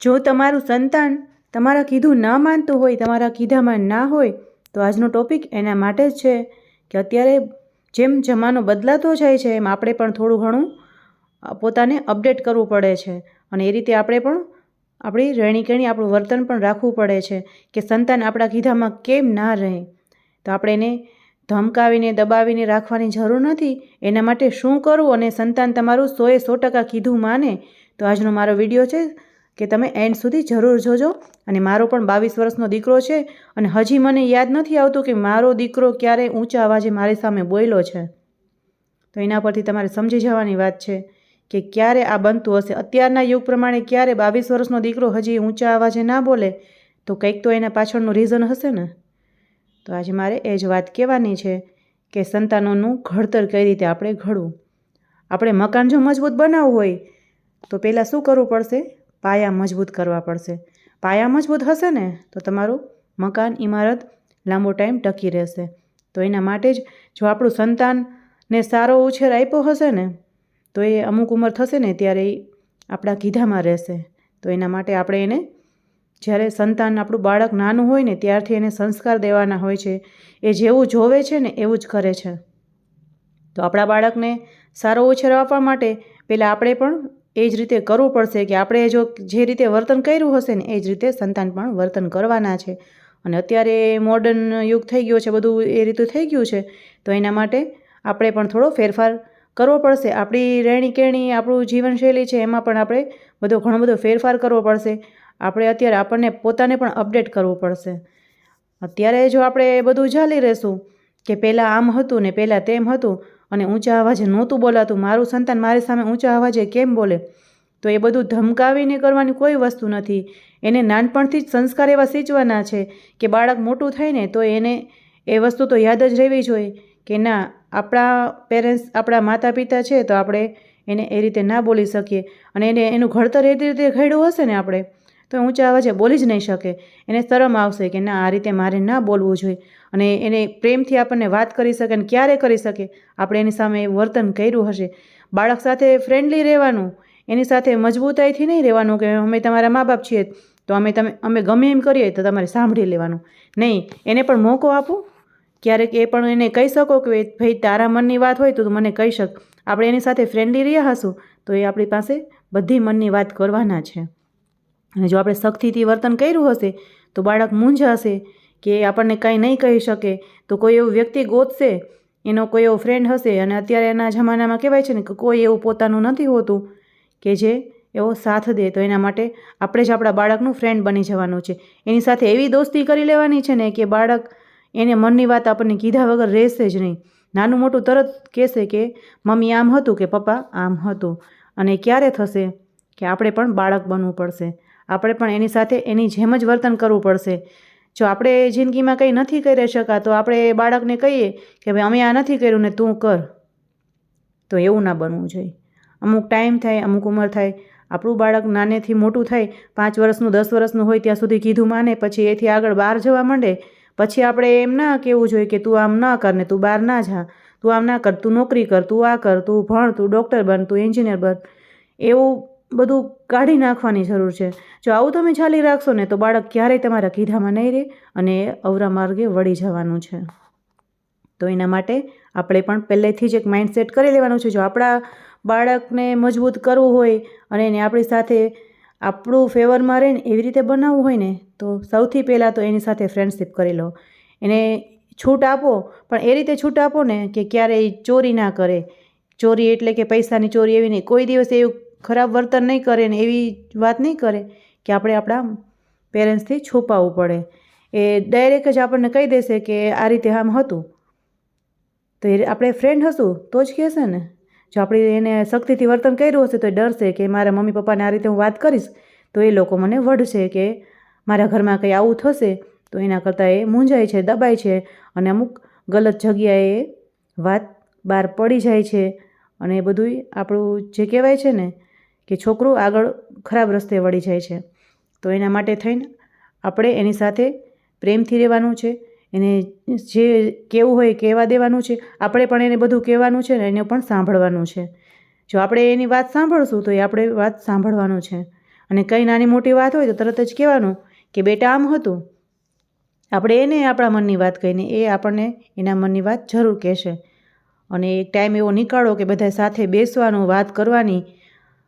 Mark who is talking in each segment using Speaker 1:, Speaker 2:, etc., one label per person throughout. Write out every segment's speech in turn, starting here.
Speaker 1: જો તમારું સંતાન તમારા કીધું ના માનતું હોય, તમારા કીધામાં ના હોય, તો આજનો ટોપિક એના માટે જ છે કે અત્યારે જેમ જમાનો બદલાતો જાય છે, એમ આપણે પણ થોડું ઘણું પોતાને અપડેટ કરવું પડે છે. અને એ રીતે આપણે પણ આપણી રહેણીકરણી આપણું વર્તન પણ રાખવું પડે છે કે સંતાન આપણા કીધામાં કેમ ના રહે. તો આપણે એને ધમકાવીને, દબાવીને રાખવાની જરૂર નથી. એના માટે શું કરવું અને સંતાન તમારું સોએ સો ટકા કીધું માને, તો આજનો મારો વીડિયો છે. કે તમે એન્ડ સુધી જરૂર જોજો. અને મારો પણ બાવીસ વર્ષનો દીકરો છે અને હજી મને યાદ નથી આવતું કે મારો દીકરો ક્યારે ઊંચા અવાજે મારી સામે બોલ્યો છે. તો એના પરથી તમારે સમજી જવાની વાત છે કે ક્યારે આ બનતું હશે. અત્યારના યુગ પ્રમાણે ક્યારે બાવીસ વર્ષનો દીકરો હજી ઊંચા અવાજે ના બોલે, તો કંઈક તો એના પાછળનું રીઝન હશે ને? તો આજે મારે એ જ વાત કહેવાની છે કે સંતાનોનું ઘડતર કઈ રીતે આપણે ઘડવું? આપણે મકાન જો મજબૂત બનાવવું હોય, તો પહેલાં શું કરવું પડશે? પાયા મજબૂત કરવા પડશે. પાયા મજબૂત હશે ને, તો તમારું મકાન ઇમારત લાંબો ટાઈમ ટકી રહેશે. તો એના માટે જ જો આપણું સંતાનને સારો ઉછેર આપ્યો હશે ને, તો એ અમુક ઉંમર થશે ને ત્યારે એ આપણા કીધામાં રહેશે. તો એના માટે આપણે એને, જ્યારે સંતાન આપણું બાળક નાનું હોય ને, ત્યારથી એને સંસ્કાર દેવાના હોય છે. એ જેવું જોવે છે ને, એવું જ કરે છે. તો આપણા બાળકને સારો ઉછેર આપવા માટે પહેલાં આપણે પણ એ જ રીતે કરવું પડશે કે આપણે જો જે રીતે વર્તન કર્યું હશે ને એ જ રીતે સંતાન પણ વર્તન કરવાના છે. અને અત્યારે મોડર્ન યુગ થઈ ગયો છે, બધું એ રીતે થઈ ગયું છે, તો એના માટે આપણે પણ થોડો ફેરફાર કરવો પડશે. આપણી રહેણી કહેણી આપણું જીવનશૈલી છે, એમાં પણ આપણે બધો ઘણો બધો ફેરફાર કરવો પડશે. આપણે અત્યારે આપણને પોતાને પણ અપડેટ કરવું પડશે. અત્યારે જો આપણે બધું ચાલી રહેશું કે પહેલાં આમ હતું ને પહેલાં તેમ હતું અને ઊંચા અવાજે નહોતું બોલાતું. મારું સંતાન મારી સામે ઊંચા અવાજે કેમ બોલે? તો એ બધું ધમકાવીને કરવાની કોઈ વસ્તુ નથી. એને નાનપણથી જ સંસ્કાર એવા સિંચવાના છે કે બાળક મોટું થાય ને તો એને એ વસ્તુ તો યાદ જ રહેવી જોઈએ કે ના, આપણા પેરેન્ટ્સ આપણા માતા પિતા છે તો આપણે એને એ રીતે ના બોલી શકીએ. અને એને એનું ઘડતર એ રીતે ઘડ્યું હશે ને આપણે? તો ઊંચા અવાજે બોલી જ નહીં શકે. એને શરમ આવશે કે ના, આ રીતે મારે ના બોલવું જોઈએ. અને એને પ્રેમથી આપણને વાત કરી શકે અને ક્યારે કરી શકે? આપણે એની સામે વર્તન કર્યું હશે. બાળક સાથે ફ્રેન્ડલી રહેવાનું, એની સાથે મજબૂતાઈથી નહીં રહેવાનું કે અમે તમારા મા બાપ છીએ તો અમે તમે, અમે ગમે એમ કરીએ તો તમારે સાંભળી લેવાનું. નહીં, એને પણ મોકો આપો. ક્યારેક એ પણ એને કહી શકો કે ભાઈ, તારા મનની વાત હોય તો તું મને કહી શક. આપણે એની સાથે ફ્રેન્ડલી રહ્યા હશું તો એ આપણી પાસે બધી મનની વાત કરવાના છે. અને જો આપણે સખ્તીથી વર્તન કર્યું હશે, તો બાળક મૂંઝાશે કે આપણને કાંઈ નહીં કહી શકે. તો કોઈ એવું વ્યક્તિ ગોતશે, એનો કોઈ એવો ફ્રેન્ડ હશે અને અત્યારે એના જમાનામાં કહેવાય છે ને કે કોઈ એવું પોતાનું નથી હોતું કે જે એવો સાથ દે. તો એના માટે આપણે જ આપણા બાળકનું ફ્રેન્ડ બની જવાનું છે. એની સાથે એવી દોસ્તી કરી લેવાની છે ને કે બાળક એને મનની વાત આપણને કીધા વગર રહેશે જ નહીં. નાનું મોટું તરત કહેશે કે, મમ્મી, આમ હતું કે પપ્પા, આમ હતું. અને ક્યારે થશે કે આપણે પણ બાળક બનવું પડશે. આપણે પણ એની સાથે એની જેમ જ વર્તન કરવું પડશે. જો આપણે જિંદગીમાં કંઈ નથી કરી શકા તો આપણે બાળકને કહીએ કે ભાઈ, અમે આ નથી કર્યું ને તું કર. તો એવું ના બનવું જોઈએ. અમુક ટાઈમ થાય, અમુક ઉંમર થાય, આપણું બાળક નાનેથી મોટું થાય, પાંચ વર્ષનું, દસ વર્ષનું હોય ત્યાં સુધી કીધું માને, પછી એથી આગળ બહાર જવા માંડે, પછી આપણે એમ ના કહેવું જોઈએ કે તું આમ ના કર ને તું બહાર ના જા. તું આમ ના કર, તું નોકરી કર, તું આ કર, તું ભણ, તું ડૉક્ટર બન, તું એન્જિનિયર બન. એવું બધું કાઢી નાખવાની જરૂર છે. જો આવું તમે ચાલી રાખશો ને તો બાળક ક્યારેય તમારા કીધામાં નહીં રહે અને અવરા માર્ગે વળી જવાનું છે. તો એના માટે આપણે પણ પહેલેથી જ એક માઇન્ડસેટ કરી લેવાનું છે. જો આપણા બાળકને મજબૂત કરવું હોય અને એને આપણી સાથે આપણું ફેવરમાં રહે ને એવી રીતે બનાવવું હોય ને તો સૌથી પહેલાં તો એની સાથે ફ્રેન્ડશિપ કરી લો. એને છૂટ આપો, પણ એ રીતે છૂટ આપો ને કે ક્યારેય ચોરી ના કરે. ચોરી એટલે કે પૈસાની ચોરી એવી નહીં. કોઈ દિવસ એવું ખરાબ વર્તન નહીં કરે ને એવી વાત નહીં કરે કે આપણે આપણા પેરેન્ટ્સથી છુપાવવું પડે. એ ડાયરેક્ટ જ આપણને કહી દેશે કે આ રીતે આમ હતું. તો એ આપણે ફ્રેન્ડ હશું તો જ કહેશે ને. જો આપણે એને શક્તિથી વર્તન કર્યું હશે તો એ ડરશે કે મારા મમ્મી પપ્પાને આ રીતે હું વાત કરીશ, તો એ લોકો મને વઢશે કે મારા ઘરમાં કંઈ આવું થશે, તો એના કરતાં એ મૂંઝાય છે, દબાય છે અને અમુક ગલત જગ્યાએ વાત બહાર પડી જાય છે. અને એ બધુંય આપણું જે કહેવાય છે ને કે છોકરું આગળ ખરાબ રસ્તે વળી જાય છે. તો એના માટે થઈને આપણે એની સાથે પ્રેમથી રહેવાનું છે. એને જે કહેવું હોય કહેવા દેવાનું છે. આપણે પણ એને બધું કહેવાનું છે ને એને પણ સાંભળવાનું છે. જો આપણે એની વાત સાંભળશું તો એ આપણે વાત સાંભળવાનું છે. અને કંઈ નાની મોટી વાત હોય તો તરત જ કહેવાનું કે બેટા આમ હતું. આપણે એને આપણા મનની વાત કહીને એ આપણને એના મનની વાત જરૂર કહેશે. અને એક ટાઈમ એવો નીકાળો કે બધા સાથે બેસવાનું, વાત કરવાની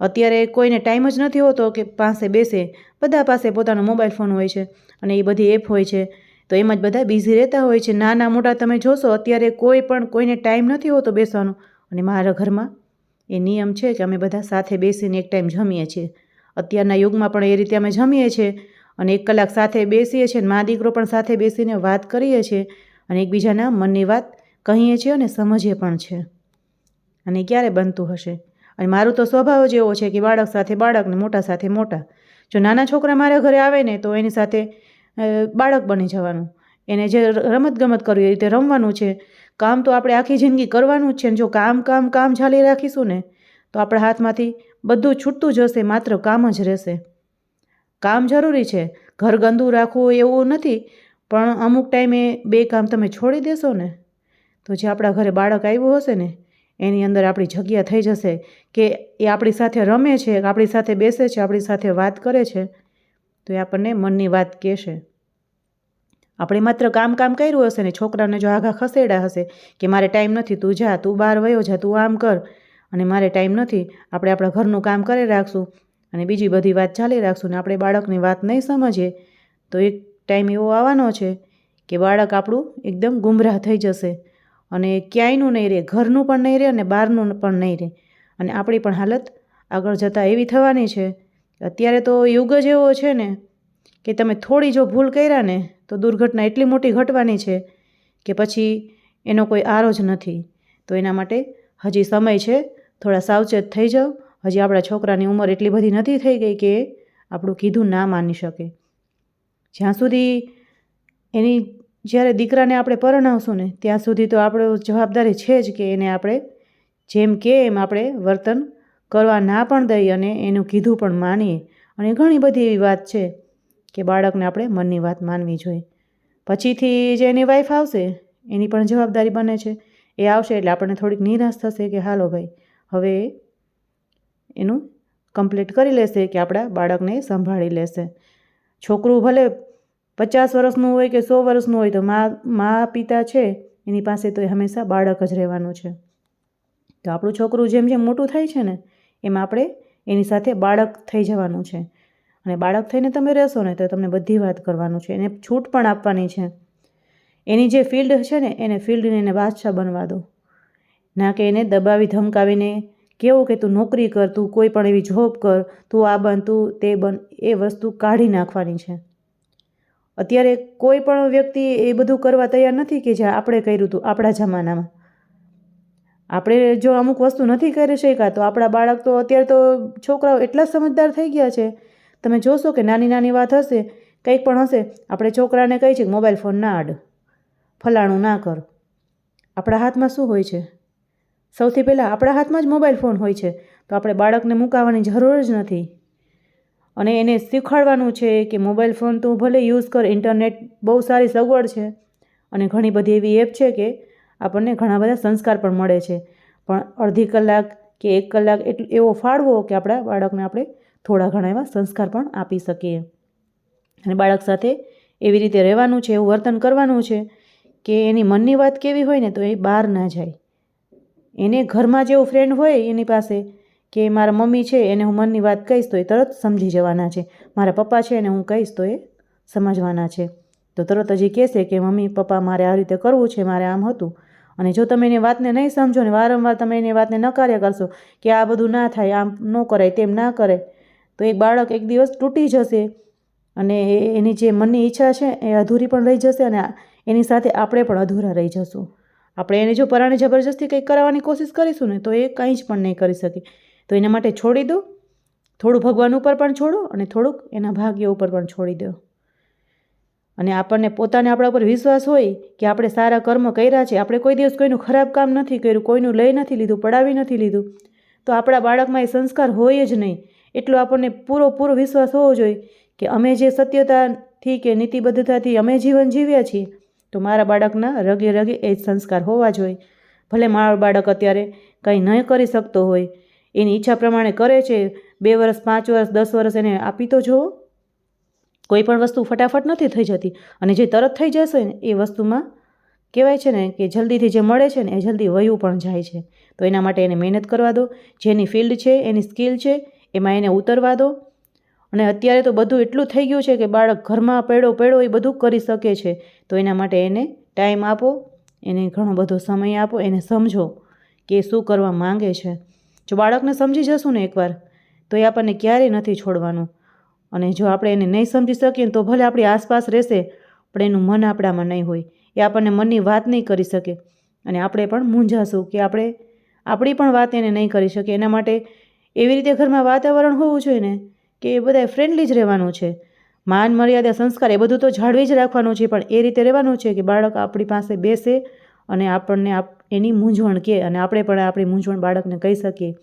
Speaker 1: અત્યારે કોઈને ટાઈમ જ નથી હોતો કે પાસે બેસે, બધા પાસે પોતાનો મોબાઈલ ફોન હોય છે અને એ બધી એપ હોય છે. તો એમ જ બધા બિઝી રહેતા હોય છે. નાના મોટા તમે જોશો, અત્યારે કોઈ પણ કોઈને ટાઈમ નથી હોતો બેસવાનો. અને મારા ઘરમાં એ નિયમ છે કે અમે બધા સાથે બેસીને એક ટાઈમ જમીએ છીએ. અત્યારના યુગમાં પણ એ રીતે અમે જમીએ છીએ અને એક કલાક સાથે બેસીએ છીએ અને મા દીકરો પણ સાથે બેસીને વાત કરીએ છીએ અને એકબીજાના મનની વાત કહીએ છીએ અને સમજીએ પણ છે અને ક્યારે બનતું હશે? અને મારું તો સ્વભાવ જ એવો છે કે બાળક સાથે બાળક ને મોટા સાથે મોટા. જો નાના છોકરા મારા ઘરે આવે ને, તો એની સાથે બાળક બની જવાનું. એને જે રમતગમત કરવી એ રીતે રમવાનું છે. કામ તો આપણે આખી જિંદગી કરવાનું જ છે ને, જો કામ કામ કામ ચાલી રાખીશું ને, તો આપણા હાથમાંથી બધું છૂટતું જશે માત્ર કામ જ રહેશે. કામ જરૂરી છે. ઘર ગંદુ રાખવું એવું નથી, પણ અમુક ટાઈમે બે કામ તમે છોડી દેશો ને, તો જે આપણા ઘરે બાળક આવ્યું હશે ને એની અંદર આપણી જગ્યા થઈ જશે કે એ આપણી સાથે રમે છે, આપણી સાથે બેસે છે, આપણી સાથે વાત કરે છે, તો એ આપણને મનની વાત કહેશે. આપણે માત્ર કામ કામ કર્યું હશે ને છોકરાને જો આઘા ખસેડ્યા હશે કે મારે ટાઈમ નથી, તું જા, તું બહાર વયો જા, તું આમ કર, અને મારે ટાઈમ નથી, આપણે આપણા ઘરનું કામ કરી રાખશું અને બીજી બધી વાત ચાલી રાખશું ને આપણે બાળકની વાત નહીં સમજીએ, તો એક ટાઈમ એવો આવવાનો છે કે બાળક આપણું એકદમ ગુમરાહ થઈ જશે. અને ક્યાંયનું નહીં રહે, ઘરનું પણ નહીં રહે અને બહારનું પણ નહીં રહે. અને આપણી પણ હાલત આગળ જતાં એવી થવાની છે અત્યારે તો યુગ જ એવો છે ને કે તમે થોડી જો ભૂલ કર્યા ને તો દુર્ઘટના એટલી મોટી ઘટવાની છે કે પછી એનો કોઈ આરો જ નથી. તો એના માટે હજી સમય છે, થોડા સાવચેત થઈ જાઓ. હજી આપણા છોકરાની ઉંમર એટલી બધી નથી થઈ ગઈ કે આપણું કીધું ના માની શકે. જ્યાં સુધી એની જ્યારે દીકરાને આપણે પરણાવશું ને, ત્યાં સુધી તો આપણો જવાબદારી છે જ કે એને આપણે જેમ કે એમ આપણે વર્તન કરવા ના પણ દઈએ અને એનું કીધું પણ માનીએ. અને ઘણી બધી એવી વાત છે કે બાળકને આપણે મનની વાત માનવી જોઈએ. પછીથી જે એની વાઈફ આવશે, એની પણ જવાબદારી બને છે. એ આવશે એટલે આપણને થોડીક નિરાશ થશે કે હાલો ભાઈ, હવે એનું કમ્પ્લીટ કરી લેશે કે આપણા બાળકને સંભાળી લેશે. છોકરું ભલે પચાસ વર્ષનું હોય કે સો વર્ષનું હોય તો મા મા પિતા છે, એની પાસે તો એ હંમેશા બાળક જ રહેવાનું છે. તો આપણું છોકરું જેમ જેમ મોટું થાય છે ને, એમ આપણે એની સાથે બાળક થઈ જવાનું છે. અને બાળક થઈને તમે રહેશો ને, તો તમને બધી વાત કરવાનું છે. એને છૂટ પણ આપવાની છે. એની જે ફિલ્ડ છે ને, એને ફિલ્ડને એને બાદશાહ બનવા દો. ના કે એને દબાવી, ધમકાવીને કેવું કે તું નોકરી કર, તું કોઈ પણ એવી જોબ કર, તું આ બન, તું તે બન, એ વસ્તુ કાઢી નાખવાની છે. અત્યારે કોઈ પણ વ્યક્તિ એ બધું કરવા તૈયાર નથી કે જે આપણે કર્યું હતું આપણા જમાનામાં. આપણે જો અમુક વસ્તુ નથી કરી શક્યા, તો આપણા બાળક તો અત્યારે તો છોકરાઓ એટલા સમજદાર થઈ ગયા છે. તમે જોશો કે નાની નાની વાત હશે, કંઈક પણ હશે, આપણે છોકરાને કહી છીએ મોબાઈલ ફોન ના આડ, ફલાણું ના કર. આપણા હાથમાં શું હોય છે? સૌથી પહેલાં આપણા હાથમાં જ મોબાઈલ ફોન હોય છે. તો આપણે બાળકને મૂકાવાની જરૂર જ નથી. અને એને શીખવાડવાનું છે કે મોબાઈલ ફોન તું ભલે યુઝ કર, ઇન્ટરનેટ બહુ સારી સગવડ છે અને ઘણી બધી એવી એપ છે કે આપણને ઘણા બધા સંસ્કાર પણ મળે છે. પણ અડધી કલાક કે એક કલાક એટલો, એવો ફાળવો કે આપણા બાળકને આપણે થોડા ઘણા એવા સંસ્કાર પણ આપી શકીએ. અને બાળક સાથે એવી રીતે રહેવાનું છે, એવું વર્તન કરવાનું છે કે એની મનની વાત કેવી હોય ને તો એ બહાર ના જાય. એને ઘરમાં જેવો ફ્રેન્ડ હોય એની પાસે કે મારા મમ્મી છે એને હું મનની વાત કહીશ તો એ તરત સમજી જવાના છે. મારા પપ્પા છે એને હું કહીશ તો એ સમજવાના છે. તો તરત જ એ કહેશે કે મમ્મી, પપ્પા, મારે આ રીતે કરવું છે, મારે આમ હતું. અને જો તમે એની વાતને નહીં સમજો ને વારંવાર તમે એની વાતને નકાર્યા કરશો કે આ બધું ના થાય, આમ ન કરાય, તેમ ના કરે, તો એક બાળક એક દિવસ તૂટી જશે અને એ- એની જે મનની ઈચ્છા છે એ અધૂરી પણ રહી જશે અને એની સાથે આપણે પણ અધૂરા રહી જશું. આપણે એને જો પરાણે જબરજસ્તી કંઈક કરાવવાની કોશિશ કરીશું ને તો એ કંઈ જ પણ નહીં કરી શકે. તો એના માટે છોડી દો. થોડું ભગવાન ઉપર પણ છોડો અને થોડુંક એના ભાગ્ય ઉપર પણ છોડી દો. અને આપણને પોતાને આપણા ઉપર વિશ્વાસ હોય કે આપણે સારા કર્મ કર્યા છે, આપણે કોઈ દિવસ કોઈનું ખરાબ કામ નથી કર્યું, કોઈનું લઈ નથી લીધું, પડાવી નથી લીધું, તો આપણા બાળકમાં એ સંસ્કાર હોય જ નહીં. એટલો આપણને પૂરો પૂરો વિશ્વાસ હોવો જોઈએ કે અમે જે સત્યતાથી કે નીતિબદ્ધતાથી અમે જીવન જીવ્યા છીએ, તો મારા બાળકના રગે રગે એ જ સંસ્કાર હોવા જોઈએ. ભલે મારો બાળક અત્યારે કંઈ ન કરી શકતો હોય એની ઈચ્છા પ્રમાણે કરે છે, બે વર્ષ પાંચ વર્ષ દસ વર્ષ એને આપી તો જુઓ કોઈ પણ વસ્તુ ફટાફટ નથી થઈ જતી અને જે તરત થઈ જશે ને, એ વસ્તુમાં કહેવાય છે ને કે જલ્દીથી જે મળે છે ને, એ જલ્દી વયું પણ જાય છે. તો એના માટે એને મહેનત કરવા દો. જેની ફિલ્ડ છે, એની સ્કિલ છે, એમાં એને ઉતરવા દો. અને અત્યારે તો બધું એટલું થઈ ગયું છે કે બાળક ઘરમાં પેડો પેડો એ બધું કરી શકે છે. તો એના માટે એને ટાઈમ આપો, એને ઘણો બધો સમય આપો, એને સમજો કે શું કરવા માંગે છે. જો બાળકને સમજી જશું ને એકવાર, તો એ આપણને ક્યારેય નથી છોડવાનું. અને જો આપણે એને નહીં સમજી શકીએ તો ભલે આપણી આસપાસ રહેશે, પણ એનું મન આપણામાં નહીં હોય. એ આપણને મનની વાત નહીં કરી શકે. અને આપણે પણ મૂંઝાશું કે આપણે, આપણી પણ વાત એને નહીં કરી શકીએ. એના માટે એવી રીતે ઘરમાં વાતાવરણ હોવું જોઈએ ને કે એ બધાય ફ્રેન્ડલી જ રહેવાનું છે. માન, મર્યાદા, સંસ્કાર એ બધું તો જાળવી જ રાખવાનું છે, પણ એ રીતે રહેવાનું છે કે બાળક આપણી પાસે બેસે અને આપણને આપ એની મૂંઝવણ કે અને આપણે પણ આપણી મૂંઝવણ બાળકને કહી શકીએ.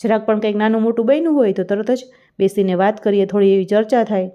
Speaker 1: જરાક પણ કંઈક નાનું મોટું બન્યું હોય તો તરત જ બેસીને વાત કરીએ, થોડી એવી ચર્ચા થાય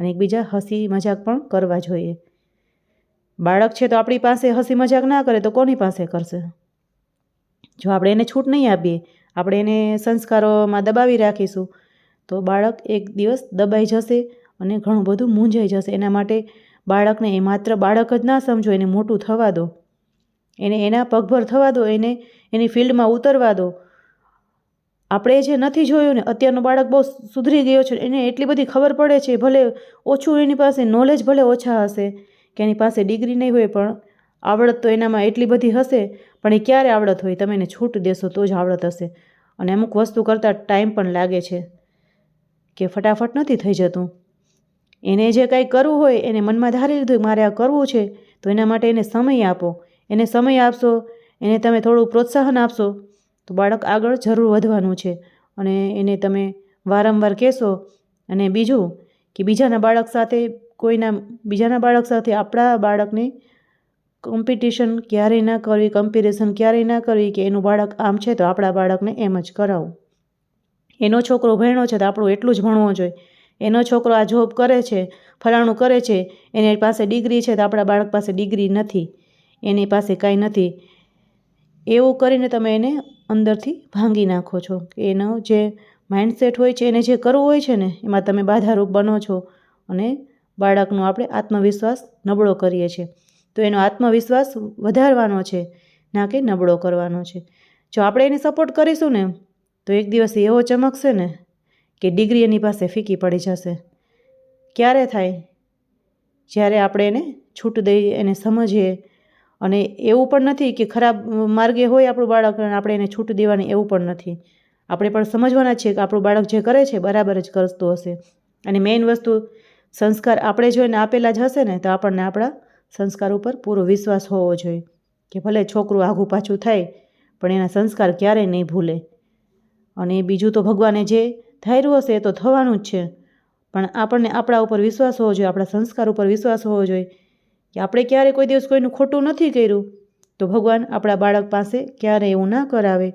Speaker 1: અને એકબીજા હસી મજાક પણ કરવા જોઈએ. બાળક છે તો આપણી પાસે હસી મજાક ના કરે તો કોની પાસે કરશે? જો આપણે એને છૂટ નહીં આપીએ, આપણે એને સંસ્કારોમાં દબાવી રાખીશું, તો બાળક એક દિવસ દબાઈ જશે અને ઘણું બધું મૂંઝાઈ જશે. એના માટે બાળકને એ માત્ર બાળક જ ના સમજો, એને મોટું થવા દો. એને એના પગભર થવા દો, એને એની ફિલ્ડમાં ઉતરવા દો. આપણે જે નથી જોયું ને, અત્યારનો બાળક બહુ સુધરી ગયો છે, એને એટલી બધી ખબર પડે છે, ભલે ઓછું એની પાસે નોલેજ ભલે ઓછા હશે, કે એની પાસે ડિગ્રી નહીં હોય, પણ આવડત તો એનામાં એટલી બધી હશે, પણ એ ક્યારે આવડત હોય? તમે એને છૂટ દેશો તો જ આવડત હશે. અને અમુક વસ્તુ કરતાં ટાઈમ પણ લાગે છે, કે ફટાફટ નથી થઈ જતું. એને જે કાંઈ કરવું હોય, એને મનમાં ધારી લીધું મારે આ કરવું છે, તો એના માટે એને સમય આપો. એને સમય આપશો, એને તમે થોડું પ્રોત્સાહન આપશો, તો બાળક આગળ જરૂર વધવાનું છે. અને એને તમે વારંવાર કહેશો અને બીજું કે બીજાના બાળક સાથે કોઈના, બીજાના બાળક સાથે આપણા બાળકને કોમ્પિટિશન ક્યારેય ના કરવી કમ્પેરિઝન ક્યારેય ના કરવી કે એનું બાળક આમ છે તો આપણા બાળકને એમ જ કરાવું. એનો છોકરો ભણ્યો છે તો આપણું એટલું જ ભણવો જોઈએ. એનો છોકરો આ જોબ કરે છે, ફલાણું કરે છે, એની પાસે ડિગ્રી છે તો આપણા બાળક પાસે ડિગ્રી નથી. એની પાસે કાંઈ નથી. એવું કરીને તમે એને અંદરથી ભાંગી નાખો છો કે એનો જે માઇન્ડસેટ હોય છે, એને જે કરવું હોય છે ને, એમાં તમે બાધારૂપ બનો છો અને બાળકનો આપણે આત્મવિશ્વાસ નબળો કરીએ છીએ. તો એનો આત્મવિશ્વાસ વધારવાનો છે, ના કે નબળો કરવાનો છે. જો આપણે એને સપોર્ટ કરીશું ને, તો એક દિવસ એવો ચમકશે ને કે ડિગ્રી એની પાસે ફીકી પડી જશે. ક્યારે થાય? જ્યારે આપણે એને છૂટ દઈએ, એને સમજીએ અને એવું પણ નથી કે ખરાબ માર્ગે હોય આપણું બાળક આપણે એને છૂટ દેવાની એવું પણ નથી. આપણે પણ સમજવાના છીએ કે આપણું બાળક જે કરે છે બરાબર જ કરતું હશે. અને મેઇન વસ્તુ, સંસ્કાર આપણે જો એને આપેલા જ હશે ને તો આપણને આપણા સંસ્કાર ઉપર પૂરો વિશ્વાસ હોવો જોઈએ. કે ભલે છોકરું આઘું પાછું થાય, પણ એના સંસ્કાર ક્યારેય નહીં ભૂલે. અને બીજું તો ભગવાને જે ધાર્યું હશે એ તો થવાનું જ છે. પણ આપણને આપણા ઉપર વિશ્વાસ હોવો જોઈએ, આપણા સંસ્કાર ઉપર વિશ્વાસ હોવો જોઈએ. કે આપણે ક્યારે કોઈ દિવસ કોઈનું ખોટું નથી કર્યું, તો ભગવાન આપણા બાળક પાસે ક્યારે એવું ના કરાવે.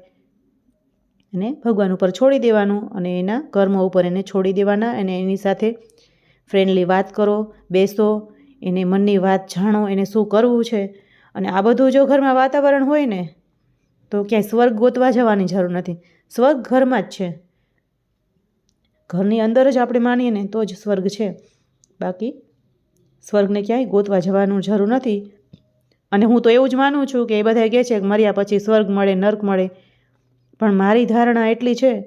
Speaker 1: અને ભગવાન ઉપર છોડી દેવાનું અને એના કર્મ ઉપર એને છોડી દેવાના અને એની સાથે ફ્રેન્ડલી વાત કરો, બેસો, એને મનની વાત જાણો, એને શું કરવું છે. અને આ બધું જો ઘરમાં વાતાવરણ હોય ને, તો ક્યાંય સ્વર્ગ ગોતવા જવાની જરૂર નથી. સ્વર્ગ ઘરમાં જ છે. ઘરની અંદર જ આપણે માનીએ ને તો જ સ્વર્ગ છે. બાકી સ્વર્ગને ક્યાંય ગોતવા જવાનું જરૂર નથી. અને હું તો એવું જ માનું છું કે એ બધા કહે છે કે મર્યા પછી સ્વર્ગ મળે, નર્ક મળે. પણ મારી ધારણા એટલી છે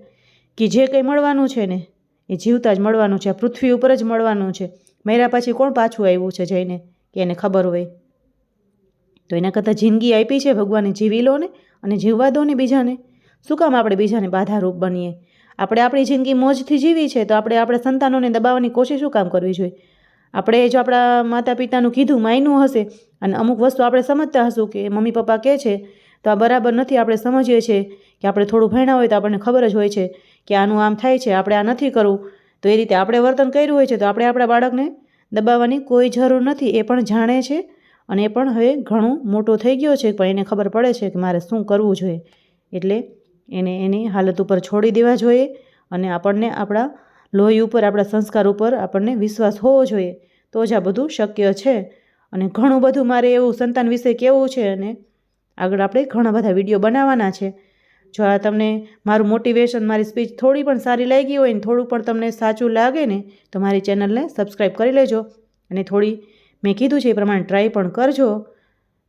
Speaker 1: કે જે કંઈ મળવાનું છે ને, એ જીવતા જ મળવાનું છે. આ પૃથ્વી ઉપર જ મળવાનું છે. મર્યા પછી કોણ પાછું આવ્યું છે જઈને કે એને ખબર હોય? તો એના કરતાં જિંદગી આપી છે ભગવાને જીવી લો ને અને જીવવા દો ને બીજાને. શું કામ આપણે બીજાને બાધારૂપ બનીએ? આપણે આપણી જિંદગી મોજથી જીવી છે તો આપણે આપણા સંતાનોને દબાવવાની કોશિશ શું કામ કરવી જોઈએ? આપણે જો આપણા માતા પિતાનું કીધું માયનું હશે અને અમુક વસ્તુ આપણે સમજતા હશું કે મમ્મી પપ્પા કહે છે, તો આ બરાબર નથી આપણે સમજીએ છીએ કે આપણે થોડું ભણ્યા હોય તો આપણને ખબર જ હોય છે કે આનું આમ થાય છે, આપણે આ નથી કરવું. તો એ રીતે આપણે વર્તન કર્યું હોય છે, તો આપણે આપણા બાળકને દબાવવાની કોઈ જરૂર નથી, એ પણ જાણે છે અને એ પણ હવે ઘણું મોટો થઈ ગયો છે, પણ એને ખબર પડે છે કે મારે શું કરવું જોઈએ. એટલે એને એની હાલત ઉપર છોડી દેવા જોઈએ અને આપણને આપણા લોહી ઉપર આપણા સંસ્કાર ઉપર આપણને વિશ્વાસ હોવો જોઈએ. તો જ આ બધું શક્ય છે. અને ઘણું બધું મારે એવું સંતાન વિશે કહેવું છે અને આગળ આપણે ઘણા બધા વીડિયો બનાવવાના છે. જો આ તમને મારું મોટિવેશન મારી સ્પીચ થોડી પણ સારી લાગી હોય ને થોડું પણ તમને સાચું લાગે ને, તો મારી ચેનલને સબસ્ક્રાઈબ કરી લેજો. અને થોડી મેં કીધું છે એ પ્રમાણે ટ્રાય પણ કરજો.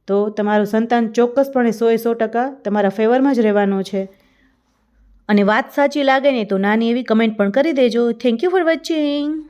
Speaker 1: તો તમારું સંતાન ચોક્કસપણે સોએ સો ટકા તમારા ફેવરમાં જ રહેવાનું છે. અને વાત સાચી લાગે ને તો નાની એવી કમેન્ટ પણ કરી દેજો. Thank you for watching